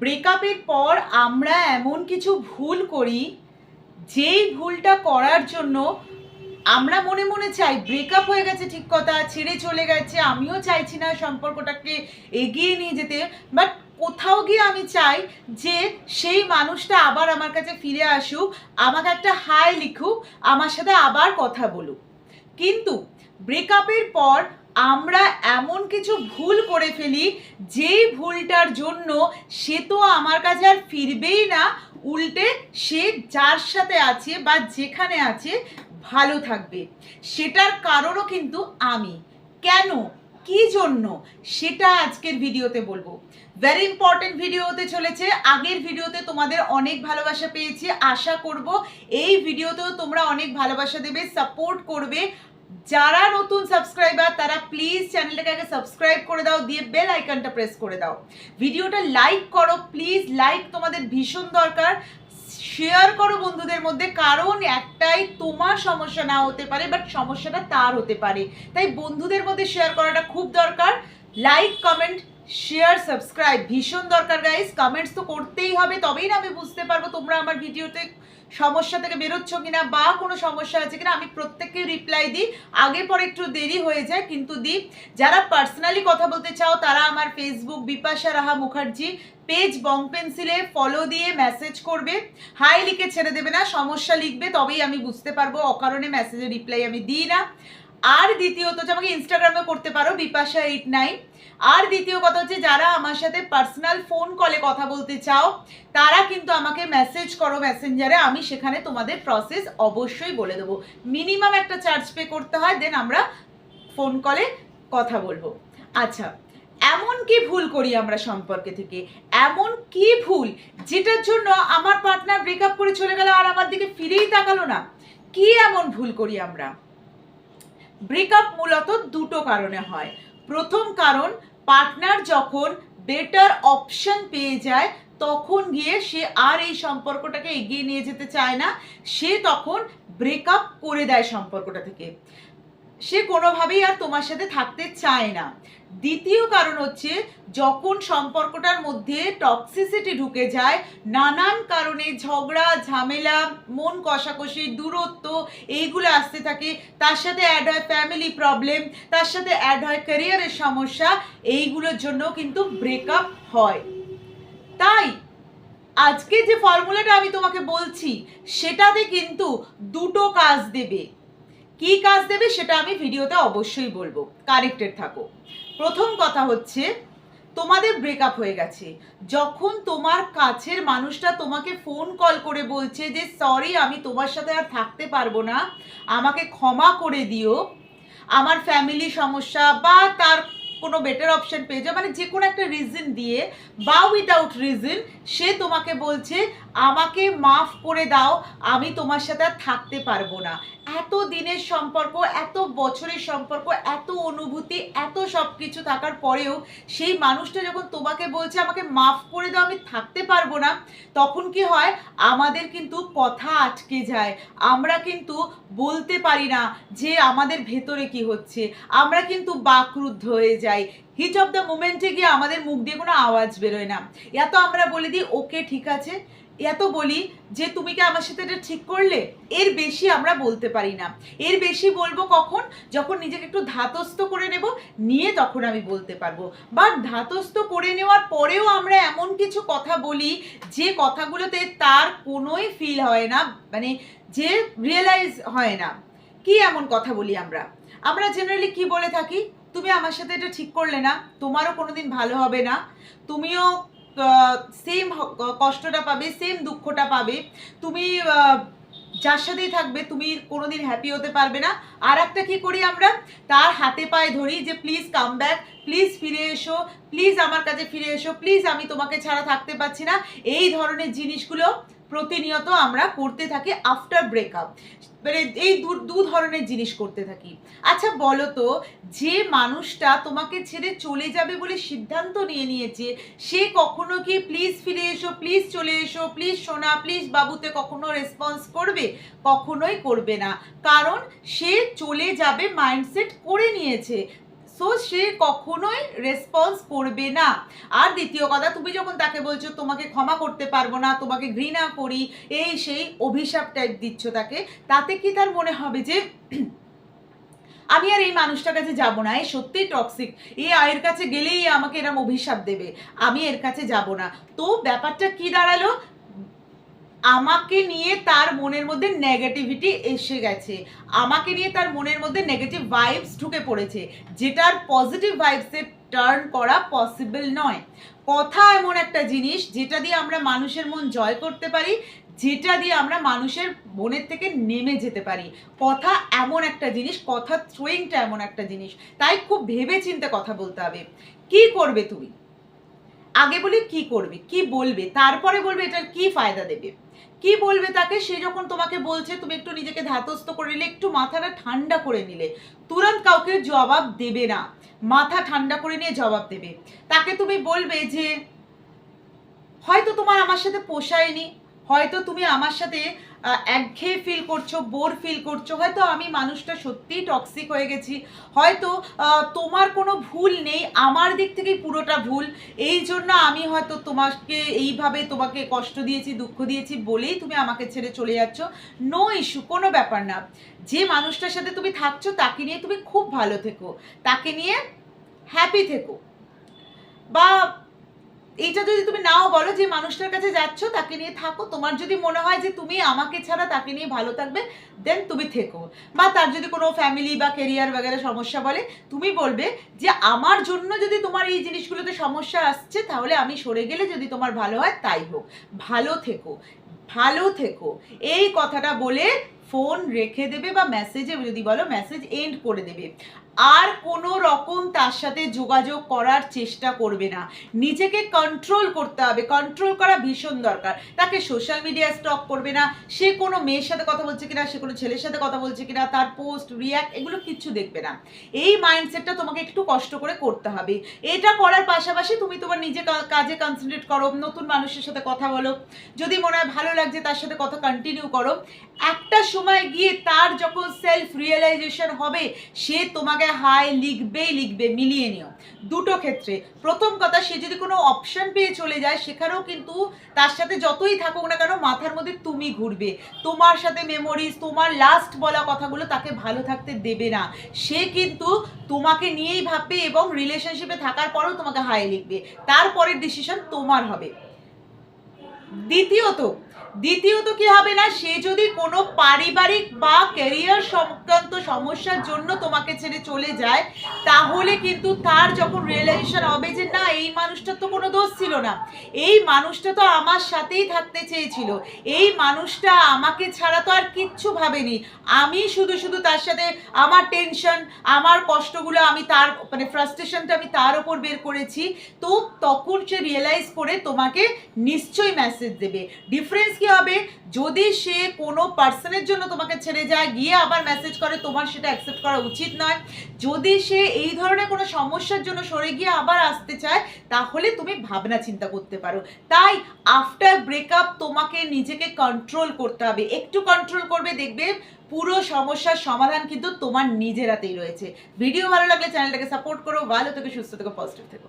ব্রেকআপের পর আমরা এমন কিছু ভুল করি, যেই ভুলটা করার জন্য আমরা মনে মনে চাই ব্রেকআপ হয়ে গেছে ঠিক কথা, ছেড়ে চলে গেছে, আমিও চাইছি না সম্পর্কটাকে এগিয়ে নিয়ে যেতে বাট কোথাও গিয়ে আমি চাই যে সেই মানুষটা আবার আমার কাছে ফিরে আসুক, আমাকে একটা হাই লিখুক, আমার সাথে আবার কথা বলুক। কিন্তু ব্রেকআপের পর আমরা এমন কিছু ভুল করে ফেলি, যেই ভুলটার জন্য সে তো আমার কাছে আর ফিরবেই না, উল্টে সে যার সাথে আছে বা যেখানে আছে ভালো থাকবে। সেটার কারণও কিন্তু আমি। কেন? কি জন্য? সেটা আজকের ভিডিওতে বলব। ভেরি ইম্পর্টেন্ট ভিডিও হতে চলেছে। আগের ভিডিওতে তোমাদের অনেক ভালোবাসা পেয়েছি। আশা করব এই ভিডিওতেও তোমরা অনেক ভালোবাসা দেবে সাপোর্ট করবে। যারা নতুন সাবস্ক্রাইবার তারা প্লিজ চ্যানেলটাকে আগে সাবস্ক্রাইব করে দাও, দিয়ে বেল আইকনটা প্রেস করে দাও। ভিডিওটা লাইক করো প্লিজ লাইক তোমাদের ভীষণ দরকার। শেয়ার করো বন্ধুদের মধ্যে, কারণ একটাই তোমার সমস্যা না হতে পারে বাট সমস্যাটা তার হতে পারে। তাই বন্ধুদের মধ্যে শেয়ার করাটা খুব দরকার। লাইক কমেন্ট শেয়ার সাবস্ক্রাইব ভীষণ দরকার গাইস কমেন্টস তো করতেই হবে, তবেই না আমি বুঝতে পারব তোমরা আমার ভিডিওতে সমস্যা থেকে বেরোচ্ছ কিনা বা কোনো সমস্যা আছে কিনা। আমি প্রত্যেককে রিপ্লাই দিই। আগে পরে একটু দেরি হয়ে যায়, কিন্তু দিই যারা পার্সোনালি কথা বলতে চাও, তারা আমার Facebook Bipasha Raha Mukherjee page bong পেন্সিলে follow দিয়ে মেসেজ করবে। হাই লিখে ছেড়ে দেবে না, সমস্যা লিখবে, তবেই আমি বুঝতে পারব। অকারণে মেসেজের রিপ্লাই আমি দিই না। আর দ্বিতীয়ত হচ্ছে আমাকে ইনস্টাগ্রামে করতে পারো বিপাশা এইট নাইন আর দ্বিতীয় কথা হচ্ছে যারা আমার সাথে পার্সোনাল ফোন কলে কথা বলতে চাও, তারা কিন্তু আমাকে মেসেজ করো মেসেঞ্জারে আমি সেখানে তোমাদের প্রসেস অবশ্যই বলে দেবো। মিনিমাম একটা চার্জ পে করতে হয় দেন আমরা ফোন কলে কথা বলব। আচ্ছা এমন কি ভুল করি আমরা সম্পর্কে থেকে? এমন কি ভুল যেটার জন্য আমার পার্টনার ব্রেকআপ করে চলে গেল আর আমার দিকে ফিরেই তাকালো না? কি এমন ভুল করি আমরা? ব্রেকআপ মূলত দুটো কারণে হয়। প্রথম কারণ, পার্টনার যখন বেটার অপশন পেয়ে যায়, তখন গিয়ে সে আর এই সম্পর্কটাকে এগিয়ে নিয়ে যেতে চায় না। সে তখন ব্রেকআপ করে দেয় সম্পর্কটা থেকে। সে কোনোভাবেই আর তোমার সাথে থাকতে চায় না। দ্বিতীয় কারণ হচ্ছে, যখন সম্পর্কটার মধ্যে টক্সিসিটি ঢুকে যায়, নানান কারণে ঝগড়া, ঝামেলা, মন কষাকষি, দূরত্ব, এইগুলো আসতে থাকে। তার সাথে অ্যাড হয় ফ্যামিলি প্রবলেম তার সাথে অ্যাড হয় ক্যারিয়ারের সমস্যা, এইগুলোর জন্য কিন্তু ব্রেকআপ হয়। তাই, আজকে যে ফর্মুলাটা আমি তোমাকে বলছি, সেটাতে কিন্তু দুটো কাজ দেবে। কি কাজ দেবে সেটা আমি ভিডিওতে অবশ্যই বলব। কানেক্টেড থাকো। প্রথম কথা হচ্ছে, তোমাদের ব্রেকআপ হয়ে গেছে। যখন তোমার কাছের মানুষটা তোমাকে ফোন কল করে বলছে যে সরি আমি তোমার সাথে আর থাকতে পারব না। আমাকে ক্ষমা করে দিও। আমার ফ্যামিলি সমস্যা বা তার কোনো বেটার অপশন পেয়ে যাও। মানে যে কোনো একটা রিজন দিয়ে বা উইদাউট রিজন সে তোমাকে বলছে আমাকে মাফ করে দাও, আমি তোমার সাথে আর থাকতে পারব না। এত দিনের সম্পর্ক, এত বছরের সম্পর্ক, এত অনুভূতি, এত সব কিছু থাকার পরেও সেই মানুষটা যখন তোমাকে বলছে, আমাকে মাফ করে দাও, আমি থাকতে পারব না, তখন কি হয়? আমাদের কিন্তু কথা আটকে যায়। আমরা কিন্তু বলতে পারি না যে আমাদের ভেতরে কি হচ্ছে। আমরা কিন্তু বাকরুদ্ধ হয়ে যাই। হিট অফ দ্য মুমেন্টে গিয়ে আমাদের মুখ দিয়ে কোনো আওয়াজ বেরোয় না। এত আমরা বলে দিই, ওকে, ঠিক আছে? এত বলি যে তুমি কি আমার সাথে এটা ঠিক করলে? এর বেশি আমরা বলতে পারি না। এর বেশি বলব কখন? যখন নিজেকে একটু ধাতস্থ করে নেব, নিয়ে তখন আমি বলতে পারব। বা ধাতস্থ করে নেওয়ার পরেও আমরা এমন কিছু কথা বলি যে কথাগুলোতে তার কোনোই ফিল হয় না মানে যে রিয়েলাইজ হয় না। কি এমন কথা বলি আমরা? আমরা জেনারেলি কি বলে থাকি? তুমি আমার সাথে এটা ঠিক করলে না, তোমারও কোনোদিন ভালো হবে না, তুমিও সেম কষ্টটা পাবে সেম দুঃখটা পাবে। তুমি যার সাথেই থাকবে, তুমি কোনোদিন হ্যাপি হতে পারবে না। আর একটা কী করি আমরা? তার হাতে পায়ে ধরি যে প্লিজ কাম ব্যাক প্লিজ ফিরে এসো প্লিজ আমার কাছে ফিরে এসো প্লিজ আমি তোমাকে ছাড়া থাকতে পারছি না। এই ধরনের জিনিসগুলো প্রতিনিয়ত আমরা করতে থাকি আফটার ব্রেকআপ মানে এই দু ধরনের জিনিস করতে থাকি। আচ্ছা বলো তো যে মানুষটা তোমাকে ছেড়ে চলে যাবে বলে সিদ্ধান্ত নিয়ে নিয়েছে, সে কখনো কি প্লিজ ফিরে এসো প্লিজ চলে এসো প্লিজ সোনা প্লিজ বাবুতে কখনো রেসপন্স করবে? কখনোই করবে না। কারণ সে চলে যাবে মাইন্ডসেট করে নিয়েছে। সো সে কখনোই রেসপন্স করবে না। আর দ্বিতীয় কথা, তুমি যখন তাকে বলছো, তোমাকে ক্ষমা করতে পারব না, তোমাকে ঘৃণা করি এই সেই অভিশাপ টাইপ দিচ্ছ তাকে, তাতে কি তার মনে হবে যে, আমি আর এই মানুষটার কাছে যাব না, এ সত্যিই টক্সিক এ এর কাছে গেলেই আমাকে এরম অভিশাপ দেবে, আমি এর কাছে যাব না। তো ব্যাপারটা কি দাঁড়াল? আমাকে নিয়ে তার মনের মধ্যে নেগেটিভিটি এসে গেছে। আমাকে নিয়ে তার মনের মধ্যে নেগেটিভ ভাইবস ঢুকে পড়েছে। যেটার পজিটিভ ভাইবসে টার্ন করা পসিবল নয়। কথা এমন একটা জিনিস, যেটা দিয়ে আমরা মানুষের মন জয় করতে পারি, যেটা দিয়ে আমরা মানুষের মনের থেকে নেমে যেতে পারি। কথা এমন একটা জিনিস, কথা থ্রোয়িংটা এমন একটা জিনিস। তাই খুব ভেবে চিন্তে কথা বলতে হবে। কি করবে তুমি? আগে বলি কি করবে, কি বলবে, তারপরে বলবে এটার কি ফায়দা দেবে? কি বলবে তাকে? সে যখন তোমাকে বলছে, তুমি একটু নিজেকে ধাতস্থ করে নিলে, একটু মাথাটা ঠান্ডা করে নিলে, তুরন্ত কাউকে জবাব দেবে না। মাথা ঠান্ডা করে নিয়ে জবাব দেবে। তাকে তুমি বলবে যে, হয়তো তোমার আমার সাথে পোষায়নি হয়তো তুমি আমার সাথে একঘেয়ে ফিল করছ বোর ফিল করছ, হয়তো আমি মানুষটা সত্যিই টক্সিক হয়ে গেছি, হয়তো তোমার কোনো ভুল নেই, আমার দিক থেকেই পুরোটা ভুল, এই জন্য আমি হয়তো তোমাকে এইভাবে তোমাকে কষ্ট দিয়েছি, দুঃখ দিয়েছি বলেই তুমি আমাকে ছেড়ে চলে যাচ্ছ। নো ইস্যু কোনো ব্যাপার না। যে মানুষটার সাথে তুমি থাকছো, তাকে নিয়ে তুমি খুব ভালো থেকো। তাকে নিয়ে হ্যাপি থেকো। বা এইটা যদি তুমি নাও বলো যে মানুষটার কাছে যাচ্ছ, তাকে নিয়ে থাকো। তোমার যদি মনে হয় যে তুমি আমাকে ছাড়া তাকে নিয়ে ভালো থাকবে দেন তুমি থেকো। বা তার যদি কোনো ফ্যামিলি বা কেরিয়ার বাগেরা সমস্যা বলে, তুমি বলবে যে আমার জন্য যদি তোমার এই জিনিসগুলোতে সমস্যা আসছে, তাহলে আমি সরে গেলে যদি তোমার ভালো হয়, তাই হোক। ভালো থেকো। ভালো থেকো। এই কথাটা বলে ফোন রেখে দেবে বা মেসেজে যদি বলো মেসেজ এন্ড করে দেবে। আর কোনো রকম তার সাথে যোগাযোগ করার চেষ্টা করবে না। নিজেকে কন্ট্রোল করতে হবে। কন্ট্রোল করা ভীষণ দরকার। তাকে সোশ্যাল মিডিয়া স্টক করবে না। সে কোনো মেয়ের সাথে কথা বলছে কিনা, সে কোনো ছেলের সাথে কথা বলছে কিনা, তার পোস্ট রিয়াক্ট এগুলো কিচ্ছু দেখবে না। এই মাইন্ডসেটটা তোমাকে একটু কষ্ট করে করতে হবে। এটা করার পাশাপাশি তুমি তোমার নিজে কাজে কনসেন্ট্রেট করো, নতুন মানুষের সাথে কথা বলো। যদি মনে হয় ভালো লাগছে তার সাথে কথা কন্টিনিউ করো। একটা সময় গিয়ে তার যখন সেলফ রিয়েলাইজেশন হবে, সে তোমাকে হাই লিখবেই লিখবে, মিলিয়ে নিও। দুটো ক্ষেত্রে। প্রথম কথা, সে যদি কোনো অপশন পেয়ে চলে যায়, সেখানেও কিন্তু তার সাথে যতই থাকুক না কেন, মাথার মধ্যে তুমি ঘুরবে। তোমার সাথে মেমোরিজ তোমার লাস্ট বলা কথাগুলো তাকে ভালো থাকতে দেবে না। সে কিন্তু তোমাকে নিয়েই ভাববে এবং রিলেশনশিপে থাকার পরেও তোমাকে হাই লিখবে। তারপরের ডিসিশন তোমার হবে। দ্বিতীয়ত দ্বিতীয়ত কি হবে না, সে যদি কোনো পারিবারিক বা ক্যারিয়ার সংক্রান্ত সমস্যার জন্য তোমাকে ছেড়ে চলে যায়, তাহলে কিন্তু তার যখন রিয়েলাইজেশন হবে যে না, এই মানুষটার তো কোনো দোষ ছিল না। এই মানুষটা তো আমার সাথেই থাকতে চেয়েছিল। এই মানুষটা আমাকে ছাড়া তো আর কিচ্ছু ভাবেনি। আমি শুধু শুধু তার সাথে আমার টেনশন আমার কষ্টগুলো আমি তার মানে ফ্রাস্ট্রেশনটা আমি তার ওপর বের করেছি। তো তখন সে রিয়েলাইজ করে তোমাকে নিশ্চয়ই মেসেজ দেবে। ডিফারেন্স কি হবে। যদি সে কোনো পার্সনের জন্য তোমাকে ছেড়ে যায়, গিয়ে আবার মেসেজ করে, তোমার সেটা অ্যাকসেপ্ট করা উচিত নয়। যদি সে এই ধরনের কোনো সমস্যার জন্য সরে গিয়ে আবার আসতে চায়, তাহলে তুমি ভাবনা চিন্তা করতে পারো। তাই আফটার ব্রেকআপ তোমাকে নিজেকে কন্ট্রোল করতে হবে। একটু কন্ট্রোল করবে, দেখবে পুরো সমস্যার সমাধান কিন্তু তোমার নিজের হাতেই রয়েছে। ভিডিও ভালো লাগলে চ্যানেলটাকে সাপোর্ট করো। ভালো থেকে, সুস্থ থেকে পজিটিভ থেকো।